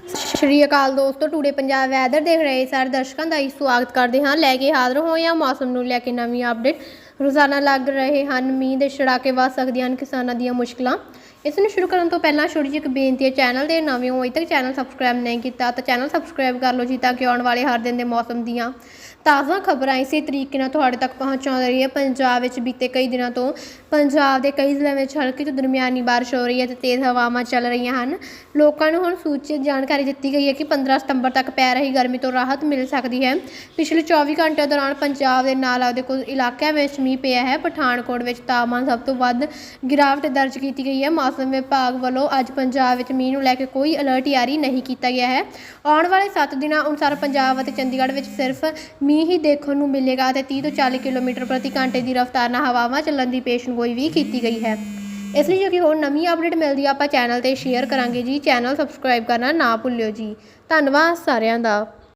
ਸਤਿ ਸ਼੍ਰੀ ਅਕਾਲ ਦੋਸਤੋ, today Punjab weather ਦੇਖ ਰਹੇ ਸਾਰੇ ਦਰਸ਼ਕਾਂ ਦਾ ਹੀ ਸਵਾਗਤ ਕਰਦੇ ਹਾਂ। ਲੈ ਕੇ ਹਾਜ਼ਰ ਹੋਏ ਹਾਂ ਮੌਸਮ ਨੂੰ ਲੈ ਕੇ ਨਵੀਂ ਅਪਡੇਟ ਰੋਜ਼ਾਨਾ ਲੱਗ ਰਹੇ ਹਨ, ਮੀਂਹ ਦੇ ਛੜਾਕੇ ਵੱਧ ਸਕਦੀਆਂ ਹਨ ਕਿਸਾਨਾਂ ਦੀਆਂ ਮੁਸ਼ਕਲਾਂ। ਇਸ ਨੂੰ ਸ਼ੁਰੂ ਕਰਨ ਤੋਂ ਪਹਿਲਾਂ ਛੋਟੀ ਜਿਹੀ ਇੱਕ ਬੇਨਤੀ ਹੈ, ਚੈਨਲ ਦੇ ਨਵੇਂ ਹੋ ਅਜੇ ਤੱਕ ਚੈਨਲ ਸਬਸਕ੍ਰਾਈਬ ਨਹੀਂ ਕੀਤਾ ਤਾਂ ਚੈਨਲ ਸਬਸਕ੍ਰਾਈਬ ਕਰ ਲਓ ਜੀ ਤਾਂ ਕਿ ਆਉਣ ਵਾਲੇ ਹਰ ਦਿਨ ਦੇ ਮੌਸਮ ਦੀਆਂ ਤਾਜ਼ਾ ਖਬਰਾਂ ਇਸੇ ਤਰੀਕੇ ਨਾਲ ਤੁਹਾਡੇ ਤੱਕ ਪਹੁੰਚਾ ਰਹੀ ਹੈ। ਪੰਜਾਬ ਵਿੱਚ ਬੀਤੇ ਕਈ ਦਿਨਾਂ ਤੋਂ ਪੰਜਾਬ ਦੇ ਕਈ ਜ਼ਿਲ੍ਹਿਆਂ ਵਿੱਚ ਹਲਕੀ ਤੋਂ ਦਰਮਿਆਨੀ ਬਾਰਿਸ਼ ਹੋ ਰਹੀ ਹੈ ਤੇ ਤੇਜ਼ ਹਵਾਵਾਂ ਚੱਲ ਰਹੀਆਂ ਹਨ। ਲੋਕਾਂ ਨੂੰ ਹੁਣ ਸੂਚਿਤ ਜਾਣਕਾਰੀ ਦਿੱਤੀ ਗਈ ਹੈ ਕਿ 15 ਸਤੰਬਰ ਤੱਕ ਪੈ ਰਹੀ ਗਰਮੀ ਤੋਂ ਰਾਹਤ ਮਿਲ ਸਕਦੀ ਹੈ। ਪਿਛਲੇ 24 ਘੰਟਿਆਂ ਦੌਰਾਨ ਪੰਜਾਬ ਦੇ ਨਾਲ ਲੱਗਦੇ ਕੁਝ ਇਲਾਕਿਆਂ ਵਿੱਚ ਮੀਂਹ ਪਿਆ ਹੈ। ਪਠਾਨਕੋਟ ਵਿੱਚ ਤਾਪਮਾਨ ਸਭ ਤੋਂ ਵੱਧ ਗਿਰਾਵਟ ਦਰਜ ਕੀਤੀ ਗਈ ਹੈ। ਮੌਸਮ ਵਿਭਾਗ ਵੱਲੋਂ ਅੱਜ ਪੰਜਾਬ ਵਿੱਚ ਮੀਂਹ ਨੂੰ ਲੈ ਕੇ ਕੋਈ ਅਲਰਟ ਜਾਰੀ ਨਹੀਂ ਕੀਤਾ ਗਿਆ ਹੈ। ਆਉਣ ਵਾਲੇ 7 ਦਿਨਾਂ ਅਨੁਸਾਰ ਪੰਜਾਬ ਅਤੇ ਚੰਡੀਗੜ੍ਹ ਵਿੱਚ ਸਿਰਫ ਮੀਂਹ ਹੀ ਦੇਖਣ ਨੂੰ ਮਿਲੇਗਾ ਅਤੇ 30 ਤੋਂ 40 ਕਿਲੋਮੀਟਰ ਪ੍ਰਤੀ ਘੰਟੇ ਦੀ ਰਫ਼ਤਾਰ ਨਾਲ ਹਵਾਵਾਂ ਚੱਲਣ ਦੀ ਪੇਸ਼ਗੋਈ ਵੀ ਕੀਤੀ ਗਈ ਹੈ। ਇਸ ਲਈ ਜੇ ਕੋਈ ਹੋਰ ਨਵੀਂ ਅਪਡੇਟ ਮਿਲਦੀ ਆ, ਆਪਾਂ ਚੈਨਲ ਤੇ ਸ਼ੇਅਰ ਕਰਾਂਗੇ ਜੀ। ਚੈਨਲ ਸਬਸਕ੍ਰਾਈਬ ਕਰਨਾ ਨਾ ਭੁੱਲਿਓ ਜੀ। ਧੰਨਵਾਦ ਸਾਰਿਆਂ ਦਾ।